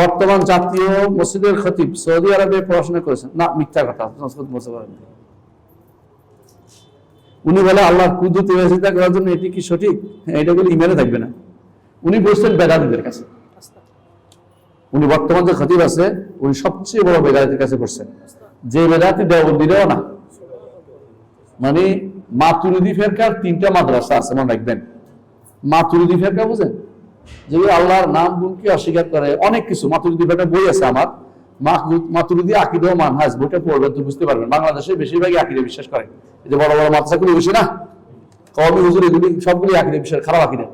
বর্তমান জাতীয় মসজিদের খতিব সৌদি আরবে পড়াশোনা করেছেন। না মিথ্যা কথা সংস্কৃত করেন উনি বলে আল্লাহর কুদরতি চিন্তা করার জন্য এটি কি সঠিক? হ্যাঁ, এটা বলে ইমেলে থাকবে না। উনি বলছেন বেদাতিদের কাছে। উনি বর্তমান যে খতিব আছে উনি সবচেয়ে বড় বেদাতির কাছে করছেন যে বেদাতি দেওবন্দিরেও না। মানে মাতুরিদি ফেরকার তিনটা মাদ্রাসা আছে মনে রাখবেন। মাতুরিদি ফেরকা বুঝেন? যেগুলো আল্লাহর নাম গুণকে অস্বীকার করে। অনেক কিছু। মাতুরিদি ফেরকা বই আছে আমার। মাতুরিদি আকিদা ও মানহাজ, বইটা পড়বেন তো বুঝতে পারবেন। বাংলাদেশে বেশিরভাগই আকিদে বিশ্বাস করে। এই যে বড় বড় মাদ্রাসাগুলো বেশি না? কওমি হুজুর এগুলি সবগুলি আকিদে বিশ্বাস, খারাপ আকিদে।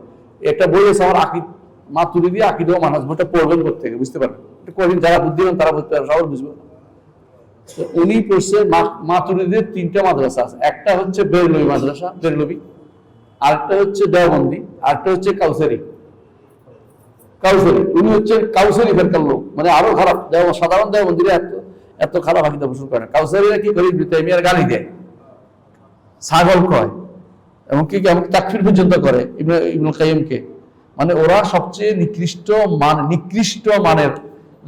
একটা বই আছে আমার আকিদ মাতুরিদি আকিদা ও মানহাজ, বইটা পড়বেন থেকে বুঝতে পারবেন। এটা কদিন যারা বুদ্ধিমান, তারা বুঝতে পারবে সবাই বুঝবে। উনি পড়ছে মাতুরিদের তিনটা মাদ্রাসা আছে। একটা হচ্ছে বেরলবি মাদ্রাসা, বেরলবি। আরেকটা হচ্ছে দেওবন্দি। আরেকটা হচ্ছে কাউসারি। কাউসারি উনি হচ্ছে কাউসারি ফেরকার লোক। মানে আরও খারাপ। দেও সাধারণ দেওবন্দিরা এত এত খারাপ আকিদা পোষণ করে না। কাউসারিরা কি করে? ইবনে গালি দেয়। ছাগল কয় এবং কি? এমন তাকফির পর্যন্ত করে ইবনে ইবনুল কাইয়িমকে। মানে ওরা সবচেয়ে নিকৃষ্ট মান নিকৃষ্ট মানের।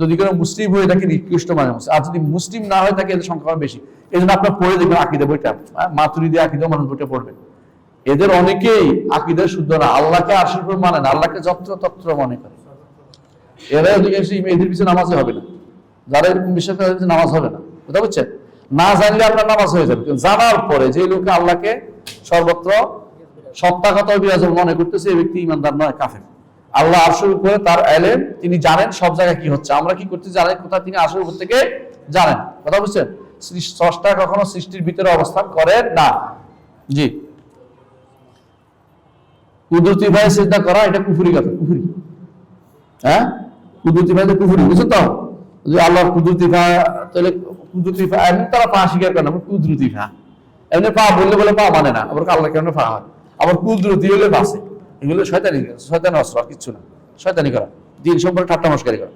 যদি কোনো মুসলিম হয়ে থাকে নিকৃষ্ট মানের মুসলিম। আর যদি মুসলিম না হয়ে থাকে এদের সংখ্যা বেশি। এই জন্য আপনার পড়ে দেখবেন আকিদা বইটা। হ্যাঁ, দিয়ে আকিদা মানুষ বইটা পড়বেন এদের অনেকেই আকিদা শুদ্ধ না। আল্লাহকে আশীর্ব মানে না। আল্লাহকে যত্র তত্র মনে করে। এরা নামাজে হবে না। যারা এরকম করে নামাজ হবে না। বুঝতে পারছেন না জানলে আপনার নামাজ হয়ে যাবে। জানার পরে যে লোকে আল্লাহকে সর্বত্র সত্তাগত বিরাজ মনে করতেছে, এই ব্যক্তি ইমানদার নয়, কাফের। আল্লাহ উপরে তার এলেন তিনি জানেন সব জায়গায় কি হচ্ছে। আমরা কি করতে জানেন কোথায় তিনি আরশের উপর থেকে জানেন? কথা বুঝছেন? স্রষ্টা কখনো সৃষ্টির ভিতরে অবস্থান করেন না। জি। কুদরতি ভাই চিন্তা করা, এটা কুফুরি কথা, কুফুরি। হ্যাঁ? কুদরতি তো কুফুরি বুঝছ তো? যে আল্লাহর কুদরতি ফা তাহলে কুদরতি ফা এমনি তারা পা স্বীকার করে না কুদরতি ভা এমনি পা বললে বলে পা মানে না, আবার আল্লাহ কেন পা হয়? আবার কুদরতি হলে বাসে এগুলো শয়তানি শয়তানি অস্ত্র কিচ্ছু না। শয়তানি করা, দিন সম্পর্কে ঠাট্টা মস্কারি করা।